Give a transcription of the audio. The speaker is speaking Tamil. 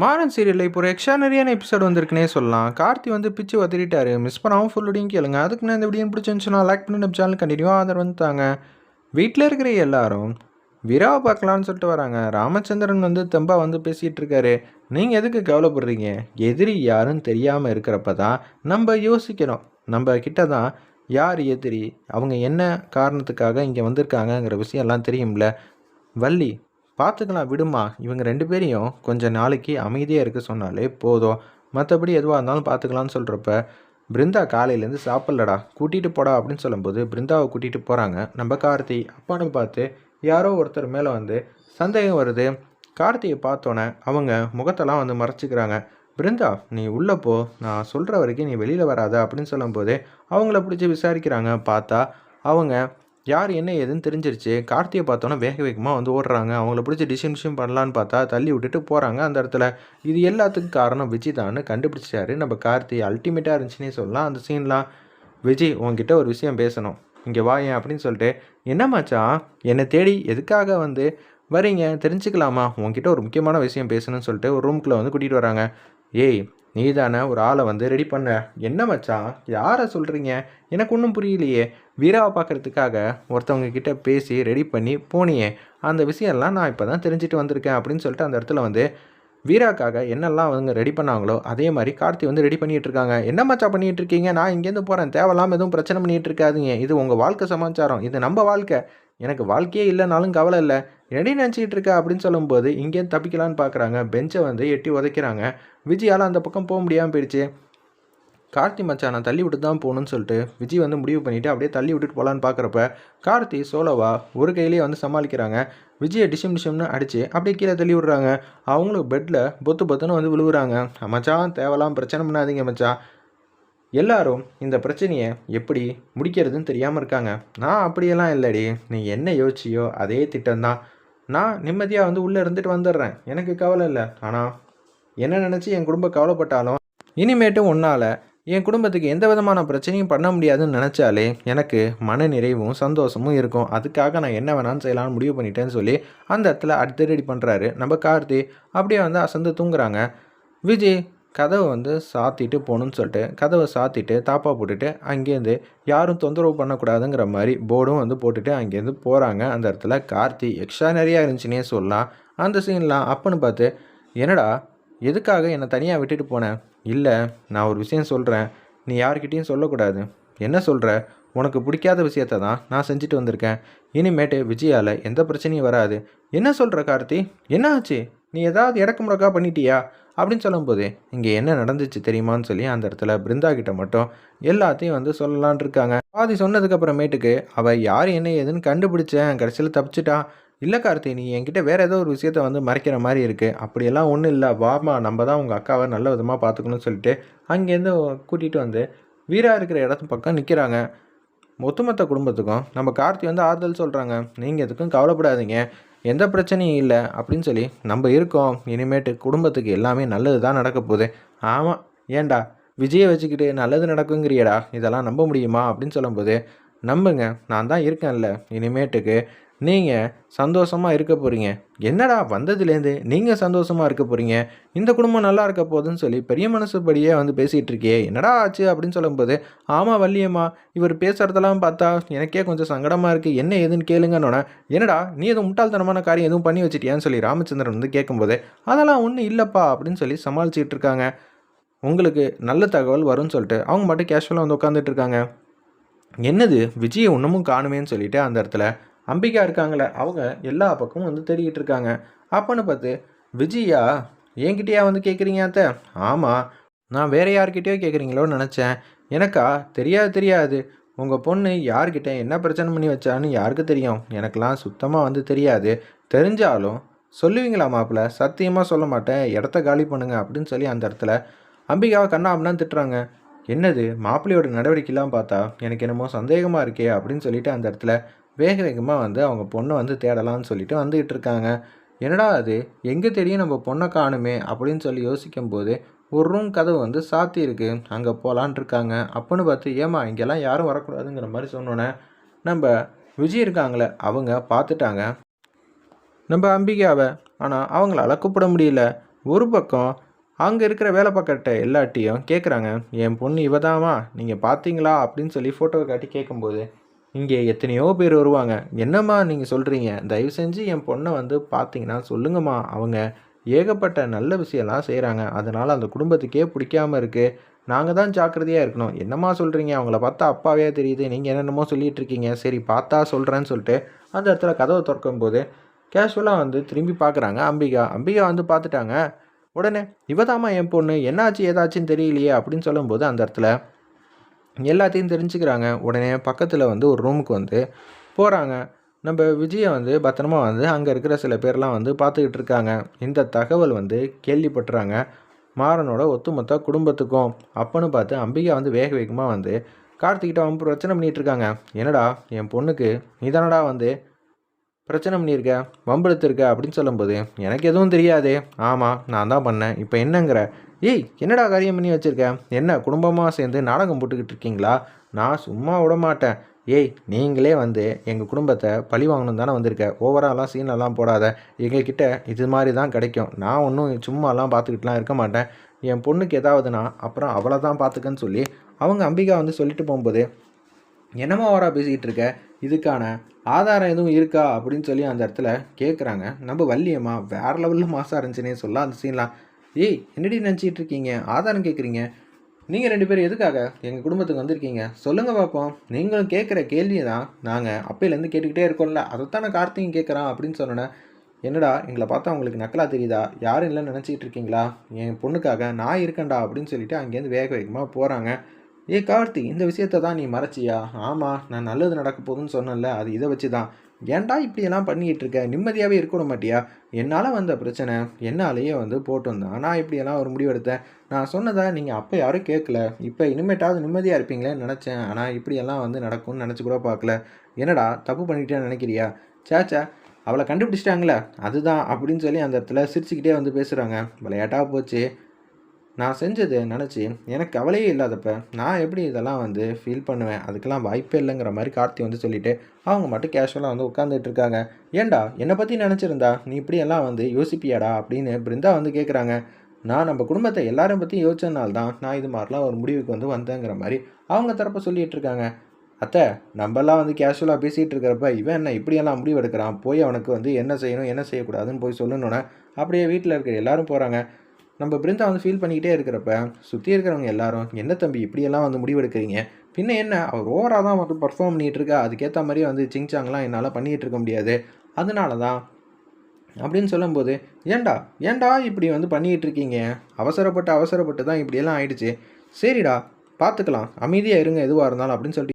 மாறன் சீரியலில் இப்போ ஒரு எக்ஸ்ட்ரானரியான எபிசோட் வந்திருக்குனே சொல்லலாம். கார்த்தி வந்து பிச்சு வதறிட்டாரு மிஸ் பண்ணாமல் ஃபுல்லுடையும் கேளுங்க. அதுக்கு நான் இந்த வீடியோ பிடிச்சிருந்துச்சுன்னா லைக் பண்ணி நம்ம சேனல் கண்டினியூ ஆதரவு வந்துட்டாங்க வீட்டில் இருக்கிற எல்லாரும் விராவை பார்க்கலான்னு சொல்லிட்டு வராங்க. ராமச்சந்திரன் வந்து தெம்பா வந்து பேசிகிட்டு இருக்காரு. நீங்கள் எதுக்கு கவலைப்படுறீங்க? எதிரி யாருன்னு தெரியாமல் இருக்கிறப்ப தான் நம்ம யோசிக்கணும். நம்ம கிட்ட தான் யார் எதிரி? அவங்க என்ன காரணத்துக்காக இங்கே வந்திருக்காங்கங்கிற விஷயம் எல்லாம் தெரியும்ல. வள்ளி பார்த்துக்கலாம் விடுமா. இவங்க ரெண்டு பேரையும் கொஞ்சம் நாளைக்கு அமைதியாக இருக்க சொன்னாலே போதும். மற்றபடி எதுவாக இருந்தாலும் பார்த்துக்கலான்னு சொல்கிறப்ப பிருந்தா காலையிலேருந்து சாப்பிட்லடா. கூட்டிகிட்டு போடா அப்படின்னு சொல்லும்போது பிருந்தாவை கூட்டிகிட்டு போகிறாங்க நம்ம கார்த்தி அப்பான்னு பார்த்து யாரோ ஒருத்தர் மேலே வந்து சந்தேகம் வருது. கார்த்தியை பார்த்தோன்னே அவங்க முகத்தெல்லாம் வந்து மறைச்சிக்கிறாங்க. பிருந்தா நீ உள்ளே போ. நான் சொல்கிற வரைக்கும் நீ வெளியில் வராத அப்படின்னு சொல்லும்போது அவங்கள பிடிச்சி விசாரிக்கிறாங்க. பார்த்தா அவங்க யார் என்ன ஏதுன்னு தெரிஞ்சிருச்சு. கார்த்தியை பார்த்தோன்னே வேக வேகமாக வந்து ஓடுறாங்க. அவங்கள பிடிச்சி டிசிஷன் விஷயம் பண்ணலான்னு பார்த்தா தள்ளி விட்டுட்டு போகிறாங்க அந்த இடத்துல. இது எல்லாத்துக்கும் காரணம் விஜய் தான்னு கண்டுபிடிச்சாரு நம்ம கார்த்தி அல்டிமேட்டாக இருந்துச்சுன்னே சொல்லலாம். அந்த சீன்லாம் விஜய் உங்ககிட்ட ஒரு விஷயம் பேசணும். இங்கே வாயேன் அப்படின்னு சொல்லிட்டு என்ன என்னை தேடி எதுக்காக வந்து வரீங்க தெரிஞ்சுக்கலாமா? உங்ககிட்ட ஒரு முக்கியமான விஷயம் பேசணும்னு சொல்லிட்டு ஒரு ரூம்குள்ளே வந்து கூட்டிகிட்டு வராங்க. ஏய் நீ தானே ஒரு ஆளை வந்து ரெடி பண்ண. என்ன மச்சான் யாரை சொல்கிறீங்க எனக்கு ஒன்றும் புரியலையே. வீராவை பார்க்குறதுக்காக ஒருத்தவங்க கிட்ட பேசி ரெடி பண்ணி போனியே. அந்த விஷயம்லாம் நான் இப்போ தான் தெரிஞ்சுட்டு வந்திருக்கேன் அப்படின்னு சொல்லிட்டு அந்த இடத்துல வந்து வீராக்காக என்னெல்லாம் அவங்க ரெடி பண்ணாங்களோ அதே மாதிரி கார்த்தி வந்து ரெடி பண்ணிகிட்டு இருக்காங்க. என்ன மச்சா பண்ணிகிட்டு இருக்கீங்க? நான் இங்கேருந்து போகிறேன் தேவையில்லாமல் எதுவும் பிரச்சனை பண்ணிகிட்டு இருக்காதீங்க. இது உங்கள் வாழ்க்கை சமாச்சாரம். இது நம்ம வாழ்க்கை. எனக்கு வாழ்க்கையே இல்லைனாலும் கவலை இல்லை. ரெடி நினச்சிக்கிட்டு இருக்க அப்படின்னு சொல்லும்போது இங்கேருந்து தப்பிக்கலான்னு பார்க்குறாங்க பெஞ்சை வந்து எட்டி உதைக்கிறாங்க. விஜயால் அந்த பக்கம் போக முடியாமல் போயிடுச்சு. கார்த்தி மச்சான் நான் தள்ளி விட்டு தான் போகணும்னு சொல்லிட்டு விஜய் வந்து முடிவு பண்ணிவிட்டு அப்படியே தள்ளி விட்டுட்டு போகலான்னு பார்க்குறப்ப கார்த்தி சோலோவா ஒரு கையிலேயே வந்து சமாளிக்கிறாங்க. விஜயை டிஷம் டிஷம்னு அடித்து அப்படியே கீழே தள்ளி விடுறாங்க. அவங்களுக்கு பெட்டில் பொத்து பொத்துன்னு வந்து விழுவுறாங்க. மச்சான் தேவலாம் பிரச்சனை பண்ணாதீங்க மச்சான். எல்லாரும் இந்த பிரச்சனையை எப்படி முடிக்கிறதுன்னு தெரியாமல் இருக்காங்க. நான் அப்படியெல்லாம் இல்லடி. நீ என்ன யோசிச்சியோ அதே திட்டம்தான். நான் நிம்மதியாக வந்து உள்ளே இருந்துட்டு வந்துடுறேன். எனக்கு கவலை இல்லை. ஆனால் என்ன நினச்சி என் குடும்பம் கவலைப்பட்டாலும் இனிமேட்டு உன்னால் என் குடும்பத்துக்கு எந்த விதமான பிரச்சனையும் பண்ண முடியாதுன்னு நினச்சாலே எனக்கு மன நிறைவும் சந்தோஷமும் இருக்கும். அதுக்காக நான் என்ன வேணாலும் செய்யலாம்னு முடிவு பண்ணிட்டேன்னு சொல்லி அந்த இடத்துல அடுத்து ரெடி பண்ணுறாரு நம்ம கார்த்தி அப்படியே வந்து அசந்து தூங்குறாங்க. விஜய் கதவை வந்து சாத்திட்டு போகணுன்னு சொல்லிட்டு கதவை சாத்திட்டு தாப்பா போட்டுட்டு அங்கேருந்து யாரும் தொந்தரவு பண்ணக்கூடாதுங்கிற மாதிரி போர்டும் வந்து போட்டுட்டு அங்கேருந்து போகிறாங்க அந்த இடத்துல கார்த்தி எக்ஸ்ட்ரா நிறையா இருந்துச்சுன்னே சொல்லலாம். அந்த சீன்லாம் அப்பன்னு பார்த்து என்னடா எதுக்காக என்னை தனியாக விட்டுட்டு போனேன் இல்லை நான் ஒரு விஷயம் சொல்கிறேன் நீ யார்கிட்டேயும் சொல்லக்கூடாது. என்ன சொல்கிற உனக்கு பிடிக்காத விஷயத்த தான் நான் செஞ்சுட்டு வந்திருக்கேன். இனிமேட்டு விஜயாவில் எந்த பிரச்சனையும் வராது. என்ன சொல்கிற கார்த்தி? என்ன ஆச்சு? நீ ஏதாவது இடக்கு முடக்கா பண்ணிட்டியா? அப்படின்னு சொல்லும்போது இங்கே என்ன நடந்துச்சு தெரியுமான்னு சொல்லி அந்த இடத்துல பிருந்தா கிட்ட மட்டும் எல்லாத்தையும் வந்து சொல்லலான் இருக்காங்க. பாதி சொன்னதுக்கப்புறமேட்டுக்கு அவள் யார் என்ன ஏதுன்னு கண்டுபிடிச்சேன். கடைசியில் தப்பிச்சிட்டான் இல்லை கார்த்தி நீ என்கிட்ட வேறு ஏதோ ஒரு விஷயத்த வந்து மறைக்கிற மாதிரி இருக்குது அப்படியெல்லாம் ஒன்றும் இல்லை. வாமா நம்ம தான் உங்கள் அக்காவை நல்ல விதமாக பார்த்துக்கணும்னு சொல்லிட்டு அங்கேருந்து கூட்டிகிட்டு வந்து வீரா இருக்கிற இடத்து பக்கம் நிற்கிறாங்க ஒட்டுமொத்த குடும்பத்துக்கும் நம்ம கார்த்தி வந்து ஆறுதல் சொல்கிறாங்க நீங்கள் எதுக்கும் கவலைப்படாதீங்க. எந்த பிரச்சனையும் இல்லை அப்படின்னு சொல்லி நம்ம இருக்கோம் இனிமேட்டு குடும்பத்துக்கு எல்லாமே நல்லது தான் நடக்க போகுது. ஆமாம் ஏன்டா விஜயை வச்சுக்கிட்டு நல்லது நடக்குங்கிறியடா இதெல்லாம் நம்ப முடியுமா அப்படின்னு சொல்லும்போது நம்புங்க நான் தான் இருக்கேன்ல இனிமேட்டுக்கு நீங்கள் சந்தோஷமாக இருக்க போகிறீங்க என்னடா வந்ததுலேருந்து நீங்கள் சந்தோஷமாக இருக்க போகிறீங்க இந்த குடும்பம் நல்லா இருக்க போகுதுன்னு சொல்லி பெரிய மனசுபடியே வந்து பேசிகிட்டு இருக்கியே என்னடா ஆச்சு அப்படின்னு சொல்லும்போது ஆமாம் வள்ளியம்மா இவர் பேசுகிறதெல்லாம் பார்த்தா எனக்கே கொஞ்சம் சங்கடமாக இருக்குது என்ன ஏதுன்னு கேளுங்கன்னொன்னே என்னடா நீ எதுவும் முட்டாள்தனமான காரியம் எதுவும் பண்ணி வச்சிட்டியான்னு சொல்லி ராமச்சந்திரன் வந்து கேட்கும்போது அதெல்லாம் ஒன்றும் இல்லைப்பா அப்படின்னு சொல்லி சமாளிச்சிட்டு இருக்காங்க உங்களுக்கு நல்ல தகவல் வரும்னு சொல்லிட்டு அவங்க மட்டும் கேஷுவலாக வந்து உட்காந்துட்டு இருக்காங்க என்னது விஜயை இன்னமும் காணுமேன்னு சொல்லிட்டு அந்த இடத்துல அம்பிகா இருக்காங்களே அவங்க எல்லா பக்கமும் வந்து தேடிக்கிட்டு இருக்காங்க. அப்போன்னு பார்த்து விஜயா என்கிட்டயா வந்து கேட்குறீங்க அத்தை? ஆமாம் நான் வேறு யார்கிட்டயோ கேட்குறீங்களோன்னு நினச்சேன். எனக்கா? தெரியாது தெரியாது. உங்கள் பொண்ணு யார்கிட்ட என்ன பிரச்சனை பண்ணி வச்சான்னு யாருக்கு தெரியும்? எனக்கெல்லாம் சுத்தமாக வந்து தெரியாது. தெரிஞ்சாலும் சொல்லுவீங்களா மாப்பிள்ள சத்தியமாக சொல்ல மாட்டேன். இடத்த காலி பண்ணுங்க அப்படின்னு சொல்லி அந்த இடத்துல அம்பிகாவை கண்ணாம்னா திட்டுறாங்க. என்னது? மாப்பிள்ளையோட நடவடிக்கைலாம் பார்த்தா எனக்கு என்னமோ சந்தேகமாக இருக்கே அப்படின்னு சொல்லிட்டு அந்த இடத்துல வேக வேகமாக வந்து அவங்க பொண்ணை வந்து தேடலாம்னு சொல்லிட்டு வந்துக்கிட்டு இருக்காங்க. என்னடா அது? எங்கே தெரியும் நம்ம பொண்ணை காணுமே அப்படின்னு சொல்லி யோசிக்கும்போது ஒரு ரூம் கதவு வந்து சாத்தி இருக்கு. அங்கே போகலான் இருக்காங்க. அப்போன்னு பார்த்து ஏமா இங்கெல்லாம் யாரும் வரக்கூடாதுங்கிற மாதிரி சொன்னோன்னே நம்ம விஜய் இருக்காங்களே அவங்க பார்த்துட்டாங்க. நம்ம அம்பிகாவை. ஆனால் அவங்களால கூப்பிட முடியல. ஒரு பக்கம் அங்கே இருக்கிற வேலை பார்க்கட்ட எல்லாட்டையும் கேட்குறாங்க என் பொண்ணு இவதாமா நீங்கள் பார்த்தீங்களா? அப்படின்னு சொல்லி ஃபோட்டோவை காட்டி கேட்கும்போது இங்கே எத்தனையோ பேர் வருவாங்க. என்னம்மா நீங்கள் சொல்கிறீங்க தயவு செஞ்சு என் பொண்ணை வந்து பார்த்தீங்கன்னா சொல்லுங்கம்மா. அவங்க ஏகப்பட்ட நல்ல விஷயம்லாம் செய்கிறாங்க அதனால் அந்த குடும்பத்துக்கே பிடிக்காமல் இருக்குது நாங்கள் தான் ஜாக்கிரதையாக இருக்கணும். என்னம்மா சொல்கிறீங்க அவங்கள பார்த்தா அப்பாவே தெரியுது. நீங்கள் என்னென்னமோ சொல்லிட்டு இருக்கீங்க. சரி பார்த்தா சொல்கிறேன்னு சொல்லிட்டு அந்த இடத்துல கதவை திறக்கும்போது கேஷுவலாக வந்து திரும்பி பார்க்குறாங்க அம்பிகா. அம்பிகா வந்து பார்த்துட்டாங்க. உடனே இவதாம்மா என் பொண்ணு? என்னாச்சு? ஏதாச்சுன்னு தெரியலையே? அப்படின்னு சொல்லும்போது அந்த இடத்துல எல்லாத்தையும் தெரிஞ்சுக்கிறாங்க. உடனே பக்கத்தில் வந்து ஒரு ரூமுக்கு வந்து போகிறாங்க நம்ம விஜயை வந்து பத்திரமா வந்து அங்கே இருக்கிற சில பேர்லாம் வந்து பார்த்துக்கிட்டு இருக்காங்க. இந்த தகவல் வந்து கேள்விப்பட்டுறாங்க. மாறனோட ஒத்துமொத்த குடும்பத்துக்கும். அப்பன்னு பார்த்து அம்பிகா வந்து வேக வேகமாக வந்து கார்த்திகிட்ட அவன் பிரச்சனை பண்ணிகிட்டு இருக்காங்க. என்னடா என் பொண்ணுக்கு நீதானடா வந்து பிரச்சனை பண்ணியிருக்க? வம்பெடுத்திருக்க? அப்படின்னு சொல்லும்போது எனக்கு எதுவும் தெரியாது. ஆமாம் நான் தான் பண்ணேன். இப்போ என்னங்கிற? ஏய் என்னடா காரியம் பண்ணி வச்சுருக்க? என்ன குடும்பமாக சேர்ந்து நாடகம் போட்டுக்கிட்டு இருக்கீங்களா? நான் சும்மா விட மாட்டேன். ஏய் நீங்களே வந்து எங்கள் குடும்பத்தை பழி வாங்கணும் தானே வந்திருக்க? ஓவராலாம் சீனெல்லாம் போடாத. எங்ககிட்ட இது மாதிரி தான் கிடைக்கும். நான் ஒன்றும் சும்மாலாம் பார்த்துக்கிட்டுலாம் இருக்க மாட்டேன். என் பொண்ணுக்கு ஏதாவதுனா அப்புறம் அவளை தான் பார்த்துக்கன்னு சொல்லி அவங்க அம்பிகா வந்து சொல்லிட்டு போகும்போது என்னமோ ஓரா பேசிக்கிட்டு இருக்க? இதுக்கான ஆதாரம் எதுவும் இருக்கா? அப்படின்னு சொல்லி அந்த இடத்துல கேட்குறாங்க நம்ம வள்ளியம்மா வேறு லெவலில் மாசாக இருந்துச்சுன்னே சொல்ல அந்த சீன்லாம் ஏய் என்னடி நினச்சிட்டு இருக்கீங்க? ஆதாரம் கேட்குறீங்க நீங்கள் ரெண்டு பேரும் எதுக்காக எங்கள் குடும்பத்துக்கு வந்திருக்கீங்க? சொல்லுங்கள் பார்ப்போம் நீங்களும் கேட்குற கேள்வியை தான் நாங்கள் அப்பையிலேருந்து கேட்டுக்கிட்டே இருக்கோம்ல. அதைத்தானே கார்த்திகை கேட்குறான் அப்படின்னு சொன்னேன். என்னடா எங்களை பார்த்தா உங்களுக்கு நக்கலாக தெரியுதா? யாரும் இல்லைன்னு நினச்சிட்டு இருக்கீங்களா? என் பொண்ணுக்காக நான் இருக்கேன்டா அப்படின்னு சொல்லிட்டு அங்கேருந்து வேக வேகமாக போகிறாங்க ஏ கார்த்தி இந்த விஷயத்த தான் நீ மறைச்சியா? ஆமாம் நான் நல்லது நடக்க போகுதுன்னு சொன்னேன்ல. அது இதை வச்சு தான் ஏன்டா இப்படியெல்லாம் பண்ணிக்கிட்டு இருக்க நிம்மதியாகவே இருக்க மாட்டியா என்னால் வந்த பிரச்சனை என்னாலேயே வந்து போட்டு வந்தேன் ஆனால் இப்படியெல்லாம் ஒரு முடிவெடுத்தேன். நான் சொன்னதை நீங்கள் அப்போ யாரும் கேட்கல. இப்போ இனிமேட்டாவது நிம்மதியாக இருப்பீங்களேன்னு நினச்சேன். ஆனால் இப்படியெல்லாம் வந்து நடக்கும்னு நினச்சி கூட பார்க்கல. என்னடா தப்பு பண்ணிட்டேன்னு நினைக்கிறியா? சேச்சா அவளை கண்டுபிடிச்சிட்டாங்களே. அதுதான் அப்படின்னு சொல்லி அந்த இடத்துல சிரிச்சுக்கிட்டே வந்து பேசுகிறாங்க விளையாட்டாக போச்சு. நான் செஞ்சது நினச்சி எனக்கு கவலையே இல்லாதப்ப நான் எப்படி இதெல்லாம் வந்து ஃபீல் பண்ணுவேன்? அதுக்கெல்லாம் வாய்ப்பே இல்லைங்கிற மாதிரி கார்த்தி வந்து சொல்லிவிட்டு அவங்க மட்டும் கேஷுவலாக வந்து உட்காந்துட்டு இருக்காங்க. ஏண்டா? என்னை பற்றி நினச்சிருந்தா? நீ இப்படியெல்லாம் வந்து யோசிப்பியாடா? அப்படின்னு பிருந்தா வந்து கேட்குறாங்க நான் நம்ம குடும்பத்தை எல்லாரையும் பற்றி யோசிச்சதுனால்தான் நான் இது மாதிரிலாம் ஒரு முடிவுக்கு வந்து வந்தேங்கிற மாதிரி அவங்க தரப்பை சொல்லிகிட்டு இருக்காங்க. அத்தை நம்மலாம் வந்து கேஷுவலாக பேசிகிட்டு இருக்கிறப்ப இவன் என்ன இப்படியெல்லாம் முடிவு எடுக்கிறான் போய் அவனுக்கு வந்து என்ன செய்யணும் என்ன செய்யக்கூடாதுன்னு போய் சொல்லணுன்னே அப்படியே வீட்டில் இருக்கிற எல்லாரும் போகிறாங்க நம்ம பிருந்தா வந்து ஃபீல் பண்ணிக்கிட்டே இருக்கிறப்ப சுற்றி இருக்கிறவங்க எல்லாரும் என்ன தம்பி இப்படியெல்லாம் வந்து முடிவெடுக்கிறீங்க? பின்ன என்ன? அவர் ஓவராக தான் வந்து பர்ஃபார்ம் பண்ணிகிட்டு இருக்கா அதுக்கேற்ற மாதிரி வந்து சிங்சாங்லாம் என்னால் பண்ணிகிட்டு இருக்க முடியாது. அதனால தான் அப்படின்னு சொல்லும்போது ஏன்டா? ஏண்டா இப்படி வந்து பண்ணிகிட்டு இருக்கீங்க? அவசரப்பட்டு அவசரப்பட்டு தான் இப்படியெல்லாம் ஆயிடுச்சு. சரிடா பார்த்துக்கலாம் அமைதியாக இருங்க எதுவாக இருந்தாலும் அப்படின்னு சொல்லிட்டு